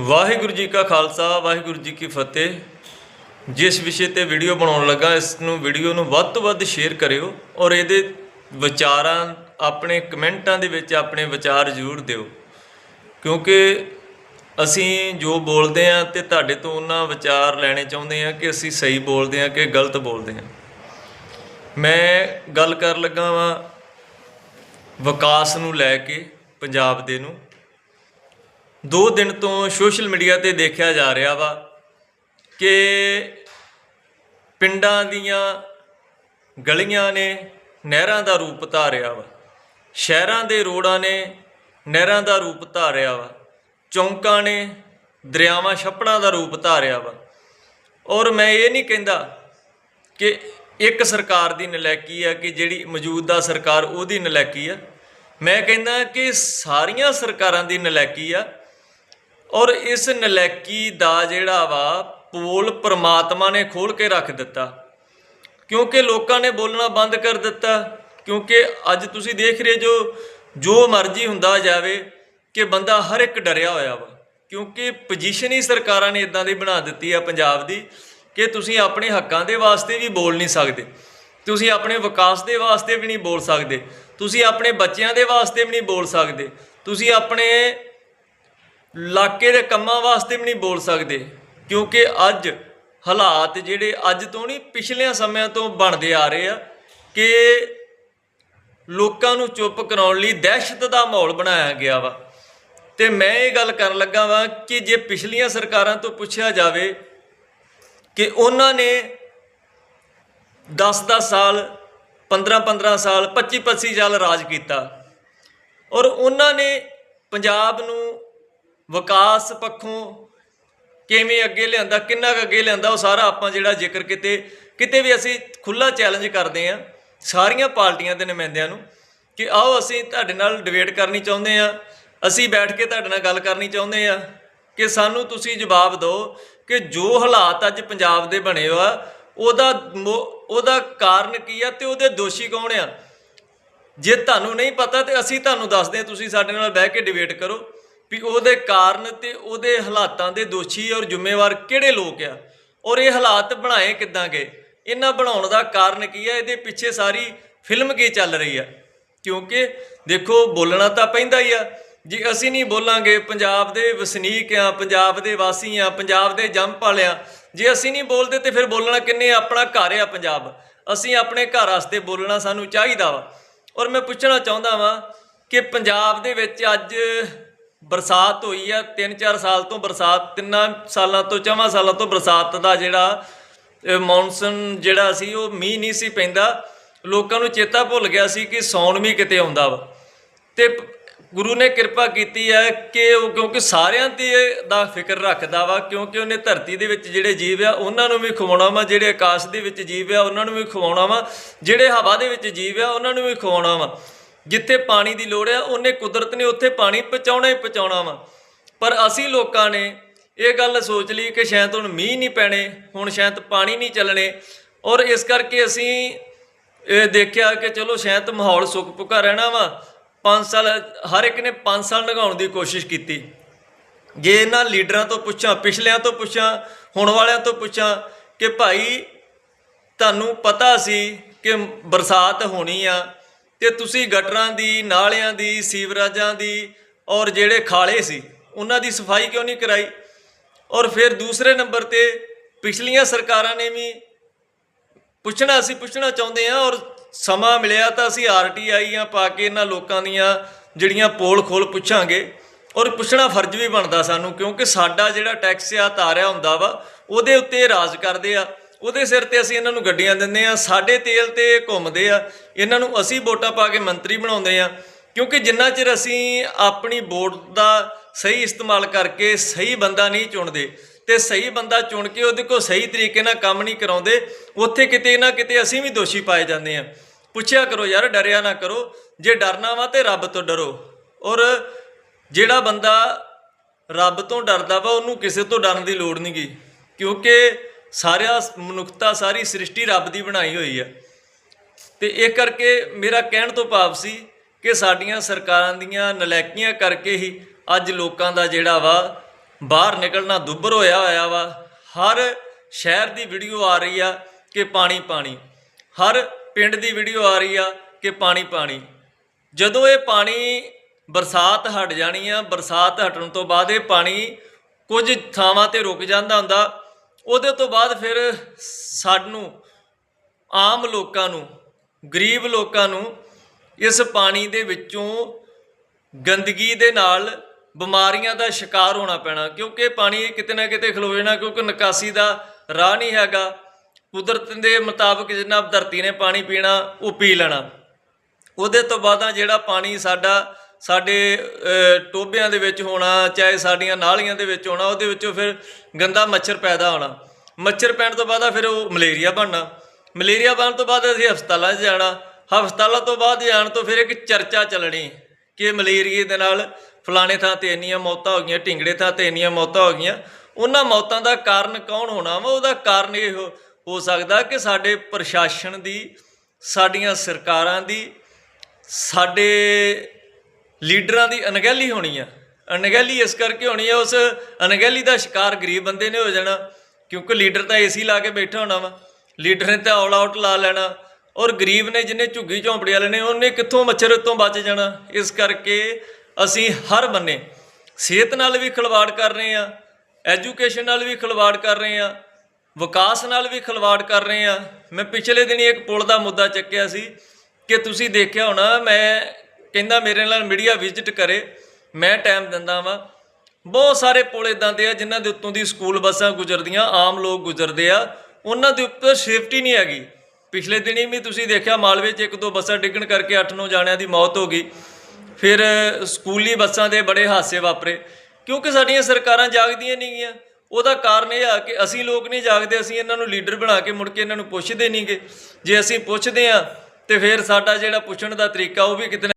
ਵਾਹਿਗੁਰੂ ਜੀ ਕਾ ਖਾਲਸਾ, ਵਾਹਿਗੁਰੂ ਜੀ ਕੀ ਫਤਿਹ। ਜਿਸ ਵਿਸ਼ੇ ਤੇ ਵੀਡੀਓ ਬਣਾਉਣ ਲੱਗਾ, ਇਸ ਨੂੰ ਵੀਡੀਓ ਨੂੰ ਵੱਧ ਤੋਂ ਵੱਧ ਸ਼ੇਅਰ ਕਰਿਓ ਔਰ ਇਹਦੇ ਵਿਚਾਰਾਂ, ਆਪਣੇ ਕਮੈਂਟਾਂ ਦੇ ਵਿੱਚ ਆਪਣੇ ਵਿਚਾਰ ਜ਼ਰੂਰ ਦਿਓ। ਕਿਉਂਕਿ ਅਸੀਂ ਜੋ ਬੋਲਦੇ ਆ ਤੇ ਤੁਹਾਡੇ ਤੋਂ ਉਹਨਾਂ ਵਿਚਾਰ ਲੈਣੇ ਚਾਹੁੰਦੇ ਆ ਕਿ ਅਸੀਂ ਸਹੀ ਬੋਲਦੇ ਆ ਕਿ ਗਲਤ ਬੋਲਦੇ ਆ ਮੈਂ ਗੱਲ ਕਰਨ ਲੱਗਾ ਵਾਂ ਵਿਕਾਸ ਨੂੰ ਲੈ ਕੇ, ਪੰਜਾਬ ਦੇ ਨੂੰ। ਦੋ ਦਿਨ ਤੋਂ ਸੋਸ਼ਲ ਮੀਡੀਆ ਤੇ ਦੇਖਿਆ ਜਾ ਰਿਹਾ ਵਾ ਕਿ ਪਿੰਡਾਂ ਦੀਆਂ ਗਲੀਆਂ ਨੇ ਨਹਿਰਾਂ ਦਾ ਰੂਪ ਧਾਰਿਆ ਵਾ, ਸ਼ਹਿਰਾਂ ਦੇ ਰੋਡਾਂ ਨੇ ਨਹਿਰਾਂ ਦਾ ਰੂਪ ਧਾਰਿਆ ਵਾ, ਚੌਂਕਾਂ ਨੇ ਦਰਿਆਵਾਂ ਛੱਪੜਾਂ ਦਾ ਰੂਪ ਧਾਰਿਆ ਵਾ। ਔਰ ਮੈਂ ਇਹ ਨਹੀਂ ਕਹਿੰਦਾ ਕਿ ਇੱਕ ਸਰਕਾਰ ਦੀ ਨਲਾਇਕੀ ਆ ਕਿ ਜਿਹੜੀ ਮੌਜੂਦਾ ਸਰਕਾਰ ਉਹਦੀ ਨਲਾਇਕੀ ਆ। ਮੈਂ ਕਹਿੰਦਾ ਕਿ ਸਾਰੀਆਂ ਸਰਕਾਰਾਂ ਦੀ ਨਲਾਇਕੀ ਆ ਔਰ ਇਸ ਨਲੈਕੀ ਦਾ ਜਿਹੜਾ ਵਾ, ਪੋਲ ਪ੍ਰਮਾਤਮਾ ਨੇ ਖੋਲ ਕੇ ਰੱਖ ਦਿੱਤਾ। ਕਿਉਂਕਿ ਲੋਕਾਂ ਨੇ ਬੋਲਣਾ ਬੰਦ ਕਰ ਦਿੱਤਾ, ਕਿਉਂਕਿ ਅੱਜ ਤੁਸੀਂ ਦੇਖ ਰਹੇ ਜੋ ਜੋ ਮਰਜ਼ੀ ਹੁੰਦਾ ਜਾਵੇ, ਕਿ ਬੰਦਾ ਹਰ ਇੱਕ ਡਰਿਆ ਹੋਇਆ ਵਾ। ਕਿਉਂਕਿ ਪੋਜੀਸ਼ਨ ਹੀ ਸਰਕਾਰਾਂ ਨੇ ਇਦਾਂ ਦੀ ਬਣਾ ਦਿੱਤੀ ਆ ਪੰਜਾਬ ਦੀ, ਕਿ ਤੁਸੀਂ ਆਪਣੇ ਹੱਕਾਂ ਦੇ ਵਾਸਤੇ ਵੀ ਬੋਲ ਨਹੀਂ ਸਕਦੇ। ਤੁਸੀਂ ਆਪਣੇ ਵਿਕਾਸ ਦੇ ਵਾਸਤੇ ਵੀ ਨਹੀਂ ਬੋਲ ਸਕਦੇ। ਤੁਸੀਂ ਆਪਣੇ ਬੱਚਿਆਂ ਦੇ ਵਾਸਤੇ ਵੀ ਨਹੀਂ ਬੋਲ ਸਕਦੇ। ਤੁਸੀਂ ਆਪਣੇ ਇਲਾਕੇ ਦੇ ਕੰਮਾਂ ਵਾਸਤੇ ਵੀ ਨਹੀਂ ਬੋਲ ਸਕਦੇ, ਕਿਉਂਕਿ ਅੱਜ ਹਾਲਾਤ ਜਿਹੜੇ ਅੱਜ ਤੋਂ ਨਹੀਂ, ਪਿਛਲਿਆਂ ਸਮਿਆਂ ਤੋਂ ਬਣਦੇ ਆ ਰਹੇ ਆ ਕਿ ਲੋਕਾਂ ਨੂੰ ਚੁੱਪ ਕਰਾਉਣ ਲਈ ਦਹਿਸ਼ਤ ਦਾ ਮਾਹੌਲ ਬਣਾਇਆ ਗਿਆ ਵਾ। ਤੇ ਮੈਂ ਇਹ ਗੱਲ ਕਰਨ ਲੱਗਾ ਵਾਂ ਕਿ ਜੇ ਪਿਛਲੀਆਂ ਸਰਕਾਰਾਂ ਤੋਂ ਪੁੱਛਿਆ ਜਾਵੇ ਕਿ ਉਹਨਾਂ ਨੇ 10-10 ਸਾਲ 15-15 ਸਾਲ 25-25 ਸਾਲ ਰਾਜ ਕੀਤਾ ਔਰ ਉਹਨਾਂ ਨੇ ਪੰਜਾਬ ਨੂੰ ਵਿਕਾਸ ਪੱਖੋਂ ਕਿਵੇਂ ਅੱਗੇ ਲਿਆਂਦਾ, ਕਿੰਨਾ ਕੁ ਅੱਗੇ ਲਿਆਂਦਾ, ਉਹ ਸਾਰਾ ਆਪਾਂ ਜਿਹੜਾ ਜ਼ਿਕਰ ਕਿਤੇ ਕਿਤੇ ਵੀ ਅਸੀਂ ਖੁੱਲਾ ਚੈਲੰਜ ਕਰਦੇ ਆਂ ਸਾਰੀਆਂ ਪਾਰਟੀਆਂ ਦੇ ਨੁਮਾਇੰਦਿਆਂ ਨੂੰ ਕਿ ਆਓ ਅਸੀਂ ਤੁਹਾਡੇ ਨਾਲ ਡਿਬੇਟ ਕਰਨੀ ਚਾਹੁੰਦੇ ਆ ਅਸੀਂ ਬੈਠ ਕੇ ਤੁਹਾਡੇ ਨਾਲ ਗੱਲ ਕਰਨੀ ਚਾਹੁੰਦੇ ਆ ਕਿ ਸਾਨੂੰ ਤੁਸੀਂ ਜਵਾਬ ਦਿਓ ਕਿ ਜੋ ਹਾਲਾਤ ਅੱਜ ਪੰਜਾਬ ਦੇ ਬਣੇ ਹੋਆ ਉਹਦਾ ਉਹਦਾ ਕਾਰਨ ਕੀ ਆ ਤੇ ਉਹਦੇ ਦੋਸ਼ੀ ਕੌਣ ਆ? ਜੇ ਤੁਹਾਨੂੰ ਨਹੀਂ ਪਤਾ ਤੇ ਅਸੀਂ ਤੁਹਾਨੂੰ ਦੱਸਦੇ ਹਾਂ, ਤੁਸੀਂ ਸਾਡੇ ਨਾਲ ਬਹਿ ਕੇ ਡਿਬੇਟ ਕਰੋ। ਵੀ ਉਹਦੇ ਕਾਰਨ ਤੇ ਉਹਦੇ ਹਾਲਾਤਾਂ ਦੇ ਦੋਸ਼ੀ ਔਰ ਜ਼ਿੰਮੇਵਾਰ ਕਿਹੜੇ ਲੋਕ ਆ? ਔਰ ਇਹ ਹਾਲਾਤ ਬਣਾਏ ਕਿੱਦਾਂ ਗਏ? ਇਹਨਾਂ ਬਣਾਉਣ ਦਾ ਕਾਰਨ ਕੀ ਆ? ਇਹਦੇ ਪਿੱਛੇ ਸਾਰੀ ਫਿਲਮ ਕੀ ਚੱਲ ਰਹੀ ਆ? ਕਿਉਂਕਿ ਦੇਖੋ, ਬੋਲਣਾ ਤਾਂ ਪੈਂਦਾ ਹੀ ਆ। ਜੇ ਅਸੀਂ ਨਹੀਂ ਬੋਲਾਂਗੇ, ਪੰਜਾਬ ਦੇ ਵਸਨੀਕ ਆ, ਪੰਜਾਬ ਦੇ ਵਾਸੀ ਆ, ਪੰਜਾਬ ਦੇ ਜੰਮ ਪਾਲਿਆ ਜੇ ਅਸੀਂ ਨਹੀਂ ਬੋਲਦੇ ਤੇ ਫਿਰ ਬੋਲਣਾ ਕਿੰਨੇ ਆਪਣਾ ਘਰ ਆ ਪੰਜਾਬ। ਅਸੀਂ ਆਪਣੇ ਘਰ ਵਾਸਤੇ ਬੋਲਣਾ ਸਾਨੂੰ ਚਾਹੀਦਾ ਵਾ। ਔਰ ਮੈਂ ਪੁੱਛਣਾ ਚਾਹੁੰਦਾ ਵਾਂ ਕਿ ਪੰਜਾਬ ਦੇ ਵਿੱਚ ਅੱਜ ਬਰਸਾਤ ਹੋਈ ਆ 3-4 ਸਾਲ ਤੋਂ ਬਰਸਾਤ, ਤਿੰਨਾਂ ਸਾਲਾਂ ਤੋਂ, ਚੌਵਾਂ ਸਾਲਾਂ ਤੋਂ ਬਰਸਾਤ ਦਾ ਜਿਹੜਾ ਮੌਨਸੂਨ ਜਿਹੜਾ ਸੀ, ਉਹ ਮੀਂਹ ਨਹੀਂ ਸੀ ਪੈਂਦਾ। ਲੋਕਾਂ ਨੂੰ ਚੇਤਾ ਭੁੱਲ ਗਿਆ ਸੀ ਕਿ ਸੌਣ ਮੀਂਹ ਕਿਤੇ ਆਉਂਦਾ ਵਾ। ਤੇ ਗੁਰੂ ਨੇ ਕਿਰਪਾ ਕੀਤੀ ਹੈ ਕਿ ਉਹ, ਕਿਉਂਕਿ ਸਾਰਿਆਂ ਦੀ ਦਾ ਫਿਕਰ ਰੱਖਦਾ ਵਾ, ਕਿਉਂਕਿ ਉਹਨੇ ਧਰਤੀ ਦੇ ਵਿੱਚ ਜਿਹੜੇ ਜੀਵ ਆ, ਉਹਨਾਂ ਨੂੰ ਵੀ ਖਵਾਉਣਾ ਵਾ, ਜਿਹੜੇ ਆਕਾਸ਼ ਦੇ ਵਿੱਚ ਜੀਵ ਆ, ਉਹਨਾਂ ਨੂੰ ਵੀ ਖਵਾਉਣਾ ਵਾ, ਜਿਹੜੇ ਹਵਾ ਦੇ ਵਿੱਚ ਜੀਵ ਆ, ਉਹਨਾਂ ਨੂੰ ਵੀ ਖਵਾਉਣਾ ਵਾ। ਜਿੱਥੇ ਪਾਣੀ ਦੀ ਲੋੜ ਆ ਉਹਨੇ ਕੁਦਰਤ ਨੇ ਉੱਥੇ ਪਾਣੀ ਪਹੁੰਚਾਉਣਾ ਹੀ ਪਹੁੰਚਾਉਣਾ ਵਾ। ਪਰ ਅਸੀਂ ਲੋਕਾਂ ਨੇ ਇਹ ਗੱਲ ਸੋਚ ਲਈ ਕਿ ਸ਼ਾਇਦ ਹੁਣ ਮੀਂਹ ਨਹੀਂ ਪੈਣੇ, ਹੁਣ ਸ਼ਾਇਦ ਪਾਣੀ ਨਹੀਂ ਚੱਲਣੇ। ਔਰ ਇਸ ਕਰਕੇ ਅਸੀਂ ਇਹ ਦੇਖਿਆ ਕਿ ਚਲੋ ਸ਼ਾਇਦ ਮਾਹੌਲ ਸੁੱਕ ਪੁਕਾ ਰਹਿਣਾ ਵਾ। 5 ਸਾਲ, ਹਰ ਇੱਕ ਨੇ 5 ਸਾਲ ਲਗਾਉਣ ਦੀ ਕੋਸ਼ਿਸ਼ ਕੀਤੀ। ਜੇ ਇਹਨਾਂ ਲੀਡਰਾਂ ਤੋਂ ਪੁੱਛਾਂ, ਪਿਛਲਿਆਂ ਤੋਂ ਪੁੱਛਾਂ, ਹੁਣ ਵਾਲਿਆਂ ਤੋਂ ਪੁੱਛਾਂ ਕਿ ਭਾਈ, ਤੁਹਾਨੂੰ ਪਤਾ ਸੀ ਕਿ ਬਰਸਾਤ ਹੋਣੀ ਆ। ਕਿ ਤੁਸੀਂ ਗਟਰਾਂ ਦੀ, ਨਾਲਿਆਂ ਦੀ, ਸੀਵਰੇਜਾਂ ਦੀ ਔਰ ਜਿਹੜੇ ਖਾਲੇ ਸੀ, ਉਹਨਾਂ ਦੀ ਸਫ਼ਾਈ ਕਿਉਂ ਨਹੀਂ ਕਰਾਈ? ਔਰ ਫਿਰ ਦੂਸਰੇ ਨੰਬਰ ਤੇ ਪਿਛਲੀਆਂ ਸਰਕਾਰਾਂ ਨੇ ਵੀ ਪੁੱਛਣਾ, ਅਸੀਂ ਪੁੱਛਣਾ ਚਾਹੁੰਦੇ ਹਾਂ ਔਰ ਸਮਾਂ ਮਿਲਿਆ ਤਾਂ ਅਸੀਂ ਆਰਟੀਆਈ ਆ ਪਾ ਕੇ ਇਹਨਾਂ ਲੋਕਾਂ ਦੀਆਂ ਜਿਹੜੀਆਂ ਪੋਲ ਖੋਲ ਪੁੱਛਾਂਗੇ। ਔਰ ਪੁੱਛਣਾ ਫਰਜ਼ ਵੀ ਬਣਦਾ ਸਾਨੂੰ ਕਿਉਂਕਿ ਸਾਡਾ ਜਿਹੜਾ ਟੈਕਸ ਆ ਤਾਰਿਆ ਹੁੰਦਾ ਵਾ, ਉਹਦੇ ਉੱਤੇ ਰਾਜ ਕਰਦੇ ਆ। ਉਹਦੇ ਸਿਰ ਤੇ ਅਸੀਂ ਇਹਨਾਂ ਨੂੰ ਗੱਡੀਆਂ ਦਿੰਦੇ ਆ ਸਾਡੇ ਤੇਲ ਤੇ ਘੁੰਮਦੇ ਆ। ਇਹਨਾਂ ਨੂੰ ਅਸੀਂ ਵੋਟਾਂ ਪਾ ਕੇ ਮੰਤਰੀ ਬਣਾਉਂਦੇ ਆ ਕਿਉਂਕਿ ਜਿੰਨਾ ਚਿਰ ਅਸੀਂ ਆਪਣੀ ਵੋਟ ਦਾ ਸਹੀ ਇਸਤੇਮਾਲ ਕਰਕੇ ਸਹੀ ਬੰਦਾ ਨਹੀਂ ਚੁਣਦੇ ਤੇ ਸਹੀ ਬੰਦਾ ਚੁਣ ਕੇ ਉਹਦੇ ਕੋਲ ਸਹੀ ਤਰੀਕੇ ਨਾਲ ਕੰਮ ਨਹੀਂ ਕਰਾਉਂਦੇ, ਉੱਥੇ ਕਿਤੇ ਨਾ ਕਿਤੇ ਅਸੀਂ ਵੀ ਦੋਸ਼ੀ ਪਾਏ ਜਾਂਦੇ ਆ ਪੁੱਛਿਆ ਕਰੋ ਯਾਰ, ਡਰਿਆ ਨਾ ਕਰੋ, ਜੇ ਡਰਨਾ ਵਾ ਤੇ ਰੱਬ ਤੋਂ ਡਰੋ। ਔਰ ਜਿਹੜਾ ਬੰਦਾ ਰੱਬ ਤੋਂ ਡਰਦਾ ਵਾ, ਉਹਨੂੰ ਕਿਸੇ ਤੋਂ ਡਰਨ ਦੀ ਲੋੜ ਨਹੀਂ ਨਹੀਂਗੀ ਕਿਉਂਕਿ ਸਾਰਿਆ ਮਨੁੱਖਤਾ ਸਾਰੀ ਸ੍ਰਿਸ਼ਟੀ ਰੱਬ ਦੀ ਬਣਾਈ ਹੋਈ ਆ। ਤੇ ਇਹ ਕਰਕੇ ਮੇਰਾ ਕਹਿਣ ਤੋਂ ਭਾਵ ਸੀ ਕਿ ਸਾਡੀਆਂ ਸਰਕਾਰਾਂ ਦੀਆਂ ਨਲੈਕੀਆਂ ਕਰਕੇ ਹੀ ਅੱਜ ਲੋਕਾਂ ਦਾ ਜਿਹੜਾ ਵਾ, ਬਾਹਰ ਨਿਕਲਣਾ ਦੁੱਬਰ ਹੋਇਆ ਹੋਇਆ ਵਾ। ਹਰ ਸ਼ਹਿਰ ਦੀ ਵੀਡੀਓ ਆ ਰਹੀ ਆ ਕਿ ਪਾਣੀ ਪਾਣੀ। ਹਰ ਪਿੰਡ ਦੀ ਵੀਡੀਓ ਆ ਰਹੀ ਆ ਕਿ ਪਾਣੀ ਪਾਣੀ। ਜਦੋਂ ਇਹ ਪਾਣੀ ਬਰਸਾਤ ਹਟ ਜਾਣੀ ਆ, ਬਰਸਾਤ ਹਟਣ ਤੋਂ ਬਾਅਦ ਇਹ ਪਾਣੀ ਕੁਝ ਥਾਵਾਂ ਤੇ ਰੁਕ ਜਾਂਦਾ ਹੁੰਦਾ ਉਹਦੇ ਤੋਂ ਬਾਅਦ ਫਿਰ ਸਾਨੂੰ ਆਮ ਲੋਕਾਂ ਨੂੰ, ਗਰੀਬ ਲੋਕਾਂ ਨੂੰ ਇਸ ਪਾਣੀ ਦੇ ਵਿੱਚੋਂ ਗੰਦਗੀ ਦੇ ਨਾਲ ਬਿਮਾਰੀਆਂ ਦਾ ਸ਼ਿਕਾਰ ਹੋਣਾ ਪੈਣਾ, ਕਿਉਂਕਿ ਪਾਣੀ ਕਿਤੇ ਨਾ ਕਿਤੇ ਖਲੋ ਜਾਣਾ, ਕਿਉਂਕਿ ਨਿਕਾਸੀ ਦਾ ਰਾਹ ਨਹੀਂ ਹੈਗਾ। ਕੁਦਰਤ ਦੇ ਮੁਤਾਬਕ ਜਿੰਨਾ ਧਰਤੀ ਨੇ ਪਾਣੀ ਪੀਣਾ, ਉਹ ਪੀ ਲੈਣਾ। ਉਹਦੇ ਤੋਂ ਬਾਅਦ ਜਿਹੜਾ ਪਾਣੀ ਸਾਡਾ ਸਾਡੇ ਅ, ਟੋਬਿਆਂ ਦੇ ਵਿੱਚ ਹੋਣਾ ਚਾਹੇ ਸਾਡੀਆਂ ਨਾਲੀਆਂ ਦੇ ਵਿੱਚ ਹੋਣਾ ਉਹਦੇ ਵਿੱਚੋਂ ਫਿਰ ਗੰਦਾ ਮੱਛਰ ਪੈਦਾ ਹੋਣਾ। ਮੱਛਰ ਪੈਣ ਤੋਂ ਬਾਅਦ ਫਿਰ ਉਹ ਮਲੇਰੀਆ ਬਣਨਾ। ਮਲੇਰੀਆ ਬਣਨ ਤੋਂ ਬਾਅਦ ਅਸੀਂ ਹਸਪਤਾਲਾਂ 'ਚ ਜਾਣਾ। ਹਸਪਤਾਲਾਂ ਤੋਂ ਬਾਅਦ ਜਾਣ ਤੋਂ ਫਿਰ ਇੱਕ ਚਰਚਾ ਚੱਲਣੀ ਕਿ ਮਲੇਰੀਏ ਦੇ ਨਾਲ ਫਲਾਣੇ ਥਾਂ ਤੇ ਇੰਨੀਆਂ ਮੌਤਾਂ ਹੋ ਗਈਆਂ ਢਿੰਗੜੇ ਥਾਂ ਤੇ ਇੰਨੀਆਂ ਮੌਤਾਂ ਹੋ ਗਈਆਂ। ਉਹਨਾਂ ਮੌਤਾਂ ਦਾ ਕਾਰਨ ਕੌਣ ਹੋਣਾ ਵਾ? ਉਹਦਾ ਕਾਰਨ ਇਹ ਹੋ ਸਕਦਾ ਕਿ ਸਾਡੇ ਪ੍ਰਸ਼ਾਸਨ ਦੀ ਸਾਡੀਆਂ ਸਰਕਾਰਾਂ ਦੀ ਸਾਡੇ ਲੀਡਰਾਂ ਦੀ ਅਣਗਹਿਲੀ ਹੋਣੀ ਆ। ਅਣਗਹਿਲੀ ਇਸ ਕਰਕੇ ਹੋਣੀ ਆ, ਉਸ ਅਣਗਹਿਲੀ ਦਾ ਸ਼ਿਕਾਰ ਗਰੀਬ ਬੰਦੇ ਨੇ ਹੋ ਜਾਣਾ, ਕਿਉਂਕਿ ਲੀਡਰ ਤਾਂ ਏਸੀ ਲਾ ਕੇ ਬੈਠਾ ਹੋਣਾ ਵਾ। ਲੀਡਰ ਨੇ ਤਾਂ ਆਲ ਆਊਟ ਲਾ ਲੈਣਾ। ਔਰ ਗਰੀਬ ਨੇ ਜਿਹਨੇ ਝੁੱਗੀ ਝੌਂਪੜੀ ਵਾਲੇ ਨੇ, ਉਹਨੇ ਕਿੱਥੋਂ ਮੱਛਰ ਤੋਂ ਬਚ ਜਾਣਾ? ਇਸ ਕਰਕੇ ਅਸੀਂ ਹਰ ਬੰਨੇ ਸਿਹਤ ਨਾਲ ਵੀ ਖਿਲਵਾੜ ਕਰ ਰਹੇ ਆ ਐਜੂਕੇਸ਼ਨ ਨਾਲ ਵੀ ਖਿਲਵਾੜ ਕਰ ਰਹੇ ਆ, ਵਿਕਾਸ ਨਾਲ ਵੀ ਖਿਲਵਾੜ ਕਰ ਰਹੇ ਆ। ਮੈਂ ਪਿਛਲੇ ਦਿਨੀ ਇੱਕ ਪੁਲ ਦਾ ਮੁੱਦਾ ਚੱਕਿਆ ਸੀ ਕਿ ਤੁਸੀਂ ਦੇਖਿਆ ਹੋਣਾ, ਮੈਂ ਕਹਿੰਦਾ ਮੇਰੇ ਨਾਲ ਮੀਡੀਆ ਵਿਜ਼ਿਟ ਕਰੇ, ਮੈਂ ਟਾਈਮ ਦਿੰਦਾ ਵਾਂ। ਬਹੁਤ ਸਾਰੇ ਪੁਲ ਇਦਾਂ ਦੇ ਆ ਜਿਨ੍ਹਾਂ ਦੇ ਉੱਤੋਂ ਦੀ ਸਕੂਲ ਬੱਸਾਂ ਗੁਜ਼ਰਦੀਆਂ, ਆਮ ਲੋਕ ਗੁਜ਼ਰਦੇ ਆ। ਉਹਨਾਂ ਦੇ ਉੱਪਰ ਸੇਫਟੀ ਨਹੀਂ ਹੈਗੀ। ਪਿਛਲੇ ਦਿਨੀ ਵੀ ਤੁਸੀਂ ਦੇਖਿਆ ਮਾਲਵੇ 'ਚ ਇੱਕ ਦੋ ਬੱਸਾਂ ਡਿੱਗਣ ਕਰਕੇ 8-9 ਜਾਣਿਆਂ ਦੀ ਮੌਤ ਹੋ ਗਈ। ਫਿਰ ਸਕੂਲੀ ਬੱਸਾਂ ਦੇ ਬੜੇ ਹਾਦਸੇ ਵਾਪਰੇ। ਕਿਉਂਕਿ ਸਾਡੀਆਂ ਸਰਕਾਰਾਂ ਜਾਗਦੀਆਂ ਨਹੀਂ ਗੀਆਂ ਉਹਦਾ ਕਾਰਨ ਇਹ ਆ ਕਿ ਅਸੀਂ ਲੋਕ ਨਹੀਂ ਜਾਗਦੇ, ਅਸੀਂ ਇਹਨਾਂ ਨੂੰ ਲੀਡਰ ਬਣਾ ਕੇ ਮੁੜ ਕੇ ਇਹਨਾਂ ਨੂੰ ਪੁੱਛਦੇ ਨਹੀਂਗੇ ਜੇ ਅਸੀਂ ਪੁੱਛਦੇ ਆ ਤੇ ਫਿਰ ਸਾਡਾ ਜਿਹੜਾ ਪੁੱਛਣ ਦਾ ਤਰੀਕਾ ਉਹ ਵੀ ਕਿਤੇ